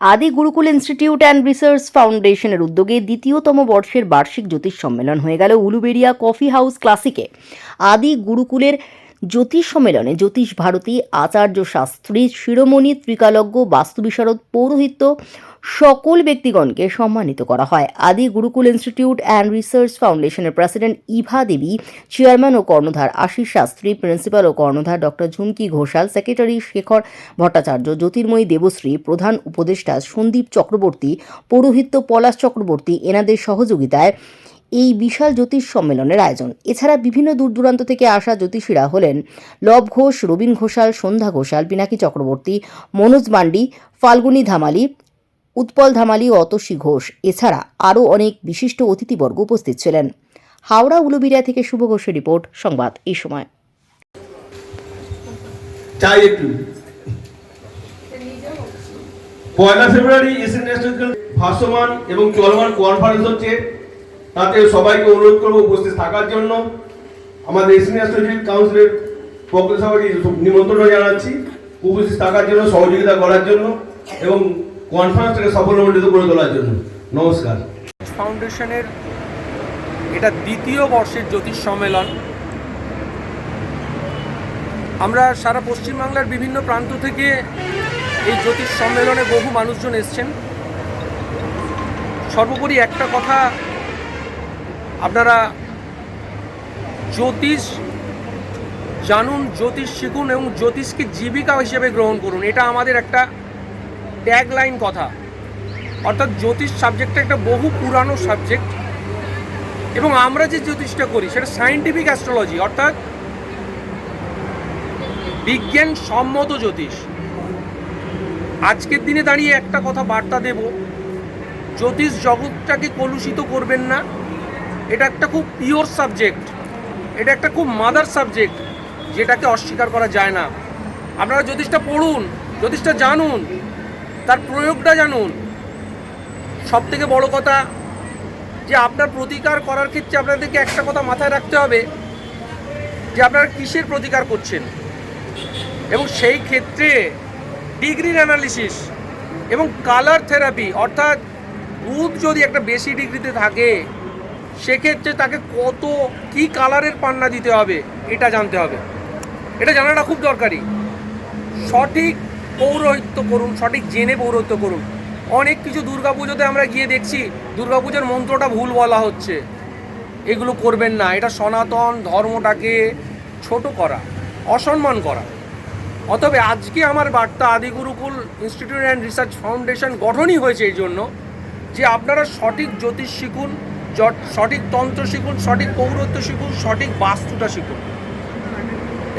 আদি Gurukul institute and research ফাউন্ডেশনের উদ্যোগে দ্বিতীয়তম বর্ষের বার্ষিক জ্যোতিষ সম্মেলন হয়ে গেল উলুবেরিয়া কফি হাউস ক্লাসিকে। আদি গুরুকুলের জ্যোতিষ সম্মেলনে জ্যোতিষ ভারতী, আচার্য শাস্ত্রী, শিরোমণি, ত্রিকালজ্ঞ, বাস্তু বিশারদ, পৌরোহিত্য সকল ব্যক্তিগণকে সম্মানিত করা হয়। Adi Gurukul institute and research ফাউন্ডেশনের প্রেসিডেন্ট ইভা দেবী, চেয়ারম্যান ও কর্ণধার আশিস শাস্ত্রী, প্রিন্সিপাল ও কর্ণধার ডক্টর ঝুমকি ঘোষাল, সেক্রেটারি শেখর ভট্টাচার্য, জ্যোতির্ময়ী দেবশ্রী, প্রধান উপদেষ্টা সন্দীপ চক্রবর্তী, পৌরোহিত্য পলাশ চক্রবর্তী, এনাদের সহযোগিতায় এই বিশাল জ্যোতিষ সম্মেলনের আয়োজন। এছাড়া বিভিন্ন দূর দূরান্ত থেকে আসা জ্যোতিষীরা হলেন লব ঘোষ, রবীন ঘোষাল, সন্ধ্যা ঘোষাল, পিনাকি চক্রবর্তী, মনোজ মান্ডি, ফাল্গুনী ধামালি, উৎপল ধামালি ও অতসী ঘোষ। এছাড়া আরও অনেক বিশিষ্ট অতিথিবর্গ উপস্থিত ছিলেন। হাওড়া উলুবিড়িয়া থেকে শুভ ঘোষের রিপোর্ট, সংবাদ এই সময়। পয়লা ফেব্রুয়ারি ন্যাশনাল ভাসমান এবং চলমান কনফারেন্স হচ্ছে তাতে সবাইকে অনুরোধ করব উপস্থিত থাকার জন্য। আমাদের এশিয়ান ন্যাশনাল কাউন্সিলের পক্ষ সবাইকে নিমন্ত্রণ জানাচ্ছি। উপস্থিত থাকার জন্য, সহযোগিতা করার জন্য এবং কনফারেন্সটাকে সাফল্যমণ্ডিত করে তোলার জন্য। নমস্কার। ফাউন্ডেশনের এটা দ্বিতীয় বর্ষের জ্যোতিষ সম্মেলন। আমরা সারা পশ্চিমবাংলার বিভিন্ন প্রান্ত থেকে এই জ্যোতিষ সম্মেলনে বহু মানুষজন এসছেন। সর্বোপরি একটা কথা আপনারা জ্যোতিষ জানুন, জ্যোতিষ শিখুন এবং জ্যোতিষকে জীবিকা হিসেবে গ্রহণ করুন। এটা আমাদের একটা ট্যাগলাইন কথা। অর্থাৎ জ্যোতিষ সাবজেক্টটা একটা বহু পুরানো সাবজেক্ট এবং আমরা যে জ্যোতিষটা করি, সেটা সায়েন্টিফিক অ্যাস্ট্রোলজি অর্থাৎ বিজ্ঞান সম্মত জ্যোতিষ। আজকের দিনে দাঁড়িয়ে একটা কথা বার্তা দেব, জ্যোতিষ জগৎটাকে কলুষিত করবেন না। এটা একটা খুব পিওর সাবজেক্ট এটা একটা খুব মাদার সাবজেক্ট যেটাকে অস্বীকার করা যায় না। আপনারা জ্যোতিষটা পড়ুন জ্যোতিষটা জানুন, তার প্রয়োগটা জানুন। সব থেকে বড় কথা, যে আপনার প্রতিকার করার ক্ষেত্রে আপনাদেরকে একটা কথা মাথায় রাখতে হবে, যে আপনারা কিসের প্রতিকার করছেন? এবং সেই ক্ষেত্রে ডিগ্রির অ্যানালিসিস এবং কালার থেরাপি অর্থাৎ বুধ যদি একটা বেশি ডিগ্রিতে থাকে সেক্ষেত্রে তাকে কত, কি কালারের পান্না দিতে হবে, এটা জানতে হবে। এটা জানাটা খুব দরকারি। সঠিক পৌরোহিত্য করুন, সঠিক জেনে পৌরোহিত্য করুন। অনেক কিছু দুর্গাপুজোতে আমরা গিয়ে দেখছি, দুর্গাপুজোর মন্ত্রটা ভুল বলা হচ্ছে। এগুলো করবেন না, এটা সনাতন ধর্মটাকে ছোট করা, অসম্মান করা। অতবে আজকে আমার বার্তা Adigurukul institute and research foundation গঠনই হয়েছে এই জন্য যে আপনারা সঠিক জ্যোতিষ শিখুন সঠিক তন্ত্র শিখুন, সঠিক পৌরত্ব শিখুন, সঠিক বাস্তুটা শিখুন।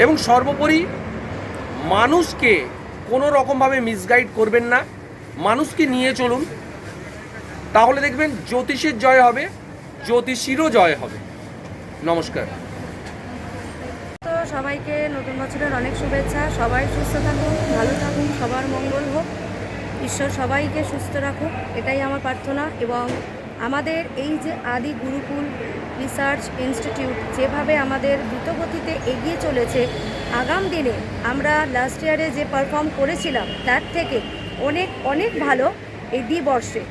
এবং সর্বোপরি মানুষকে কোনো রকমভাবে মিসগাইড করবেন না, মানুষকে নিয়ে চলুন। তাহলে দেখবেন জ্যোতিষের জয় হবে, জ্যোতিষীরও জয় হবে। নমস্কার। তো সবাইকে নতুন বছরের অনেক শুভেচ্ছা। সবাই সুস্থ থাকুন, ভালো থাকুন, সবার মঙ্গল হোক। ঈশ্বর সবাইকে সুস্থ রাখুক, এটাই আমার প্রার্থনা এবং আমাদের এই যে আদি গুরুকুল রিসার্চ ইনস্টিটিউট যেভাবে আমাদের দ্রুতগতিতে এগিয়ে চলেছে, আগাম দিনে আমরা লাস্ট ইয়ারে যে পারফর্ম করেছিলাম, তার থেকে অনেক অনেক ভালো এই দ্বিবর্ষে।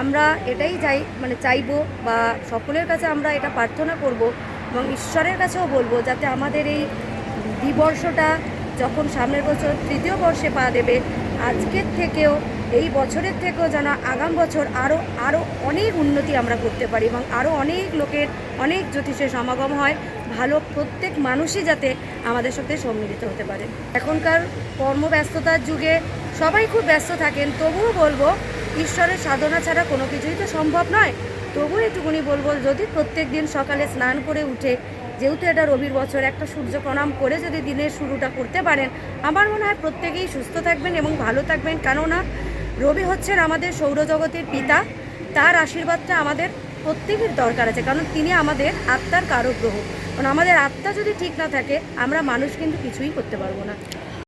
আমরা এটাই চাই মানে চাইব বা সকলের কাছে আমরা এটা প্রার্থনা করব এবং ঈশ্বরের কাছেও বলব যাতে আমাদের এই দ্বিবর্ষটা যখন সামনের বছর তৃতীয় বর্ষে পা দেবে, আজকের থেকেও এই বছরের থেকেও যেন আগাম বছর আরও আরও অনেক উন্নতি আমরা করতে পারি এবং আরও অনেক লোকের, অনেক জ্যোতিষের সমাগম হয়। ভালো প্রত্যেক মানুষই যাতে আমাদের সাথে সম্মিলিত হতে পারে। এখনকার কর্মব্যস্ততার যুগে সবাই খুব ব্যস্ত থাকেন, তবুও বলব ঈশ্বরের সাধনা ছাড়া কোনো কিছুই তো সম্ভব নয়। তবুও একটুকুনি বলব, যদি প্রত্যেক দিন সকালে স্নান করে উঠে, যেহেতু এটা রবির বছর, একটা সূর্য প্রণাম করে যদি দিনের শুরুটা করতে পারেন, আমার মনে হয় প্রত্যেকেই সুস্থ থাকবেন এবং ভালো থাকবেন। কেননা রবি হচ্ছেন আমাদের সৌরজগতের পিতা। তার আশীর্বাদটা আমাদের প্রত্যেকের দরকার আছে, কারণ তিনি আমাদের আত্মার কারক গ্রহ কারণ আমাদের আত্মা যদি ঠিক না থাকে, আমরা মানুষ কিন্তু কিছুই করতে পারব না।